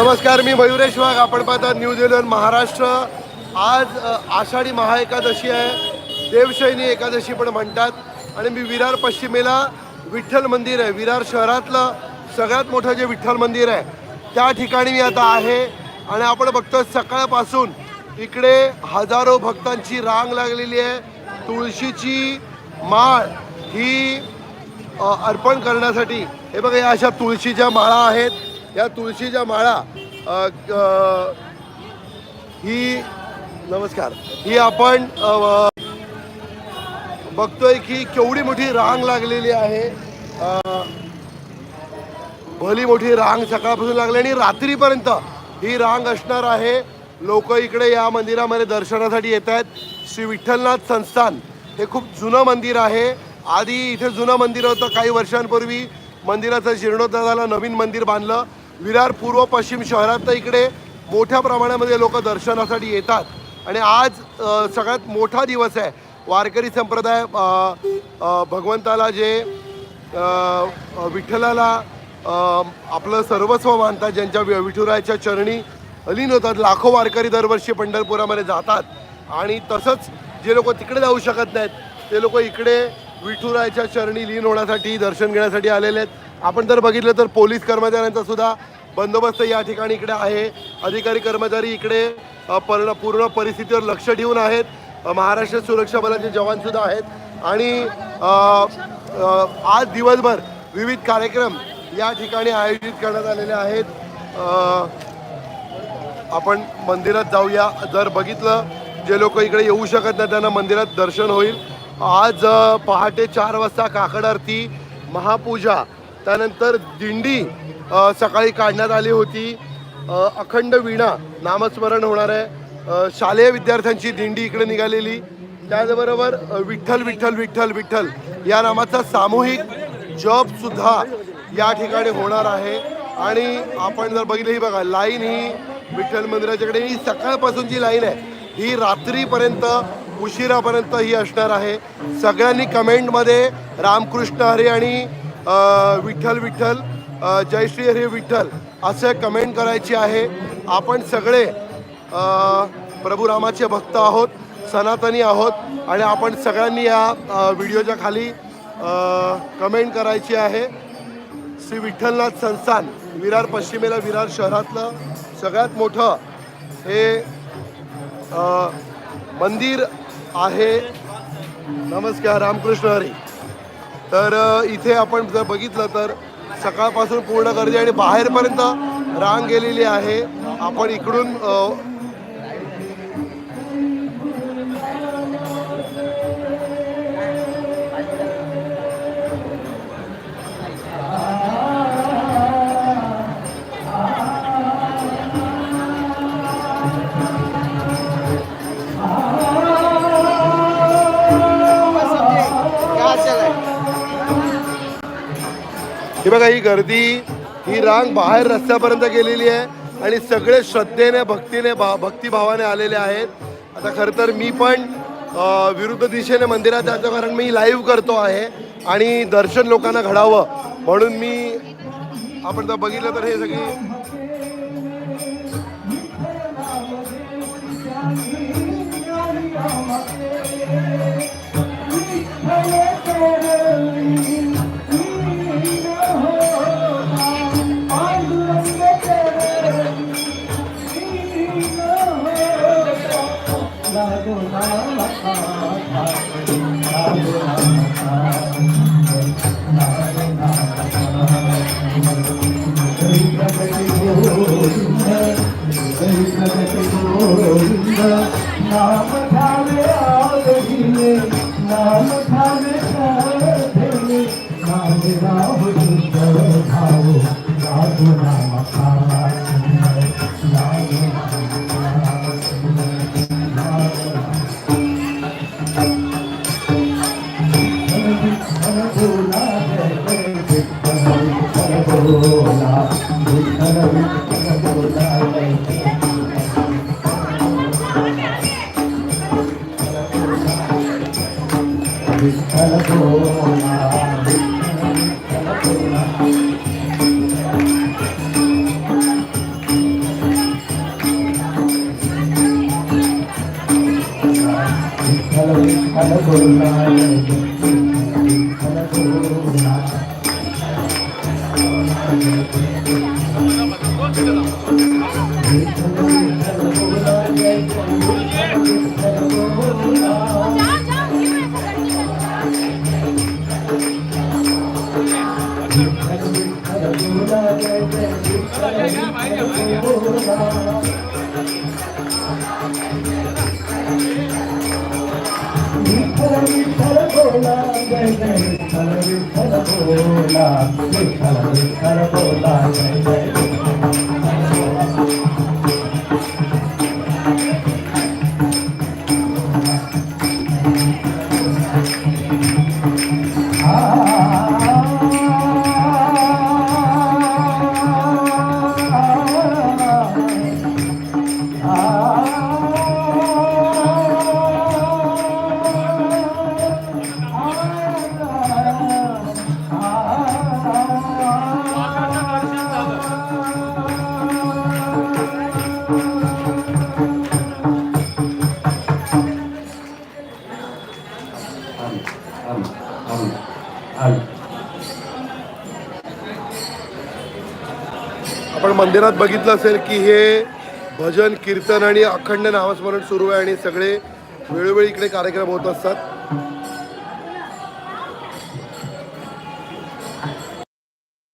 नमस्कार मी मयुरेश वाघ. आपण पाहतात न्यूज इलेव्हन महाराष्ट्र. आज आषाढी महाएकादशी आहे. देवशैनी एकादशी पण म्हणतात. आणि मी विरार पश्चिमेला विठ्ठल मंदिर आहे. विरार शहरातलं सगळ्यात मोठं जे विठ्ठल मंदिर आहे त्या ठिकाणी मी आता आहे. आणि आपण बघतो सकाळपासून इकडे हजारो भक्तांची रांग लागलेली आहे. तुळशीची माळ ही अर्पण करण्यासाठी. हे बघा या अशा तुळशीच्या माळा आहेत. या तुळशीच्या माळा ही नमस्कार ही आपण बघतोय की केवढी मोठी रांग लागलेली आहे. भली मोठी रांग सकाळपासून लागली आणि रात्रीपर्यंत ही रांग असणार आहे. लोक इकडे या मंदिरामध्ये दर्शनासाठी येत आहेत. श्री विठ्ठलनाथ संस्थान हे खूप जुनं मंदिर आहे. आधी इथे जुनं मंदिर होतं काही वर्षांपूर्वी. मंदिराचं जीर्णोद्धार झाला नवीन मंदिर बांधलं. विरार पूर्व पश्चिम शहरात तर इकडे मोठ्या प्रमाणामध्ये लोक दर्शनासाठी येतात. आणि आज सगळ्यात मोठा दिवस आहे. वारकरी संप्रदाय भगवंताला जे विठ्ठलाला आपलं सर्वस्व मानतात ज्यांच्या वि- विठुरायाच्या चरणी अलीन होतात लाखो वारकरी दरवर्षी पंढरपुरामध्ये जातात. आणि तसंच जे लोक तिकडे जाऊ शकत नाहीत ते लोक इकडे विठुरायच्या चरणी लीन होण्यासाठी दर्शन घेण्यासाठी आलेले आहेत. आपण जर बघितलं तर पोलीस कर्मचाऱ्यांचा सुद्धा बंदोबस्त या ठिकाणी इकडे आहे. अधिकारी कर्मचारी इकडे पर्ण पूर्ण परिस्थितीवर लक्ष ठेवून आहेत. महाराष्ट्र सुरक्षा बलाचे जवानसुद्धा आहेत. आणि आज दिवसभर विविध कार्यक्रम या ठिकाणी आयोजित करण्यात आलेले आहेत. आपण मंदिरात जाऊया. जर बघितलं जे लोक इकडे येऊ शकत नाही त्यांना मंदिरात दर्शन होईल. आज पहाटे चार वाजता काकड आरती महापूजा त्यानंतर दिंडी सकाळी काढण्यात आली होती. अखंड वीणा नामस्मरण होणार आहे. शालेय विद्यार्थ्यांची दिंडी इकडे निघालेली. त्याचबरोबर विठ्ठल विठ्ठल विठ्ठल विठ्ठल या नामाचा सामूहिक जप सुद्धा या ठिकाणी होणार आहे. आणि आपण जर बघितलं ही बघा लाईन ही विठ्ठल मंदिराच्याकडे ही सकाळपासूनची लाईन आहे. ही रात्रीपर्यंत उशिरापर्यंत ही असणार आहे. सगळ्यांनी कमेंटमध्ये रामकृष्ण हरी आणि विठ्ठल विठ्ठल जयश्री जय श्री हरी विठ्ठल असं कमेंट करायची आहे. आपण सगळे प्रभू रामाचे भक्त आहोत सनातनी आहोत आणि आपण सगळ्यांनी या व्हिडिओच्या खाली कमेंट करायची आहे. श्री विठ्ठलनाथ संस्थान विरार पश्चिमेला विरार शहरातलं सगळ्यात मोठं हे मंदिर आहे. नमस्कार रामकृष्ण हरी. तर इथे आपण जर बघितलं तर सकाळपासून पूर्ण गर्दी आणि बाहेरपर्यंत रांग गेलेली आहे. आपण इकडून ही बघा ही गर्दी ही रांग बाहेर रस्त्यापर्यंत गेलेली आहे आणि सगळे श्रद्धेने भक्तीने भा भक्तिभावाने आलेले आहेत. आता खरं तर मी पण विरुद्ध दिशेने मंदिरात जातो कारण मी लाईव्ह करतो आहे आणि दर्शन लोकांना घडावं म्हणून मी आपण तर बघितलं तर हे सगळी राजू विठ्ठल बोला विठ्ठल बोला विठ्ठल विठ्ठल बोला जय जय विठ्ठल बोला जा जा घेऊन येतो विठ्ठल मंदिरात बघितलं असेल की हे भजन कीर्तन आणि अखंड नामस्मरण सुरू आहे आणि सगळे वेळोवेळी इकडे कार्यक्रम होत असतात.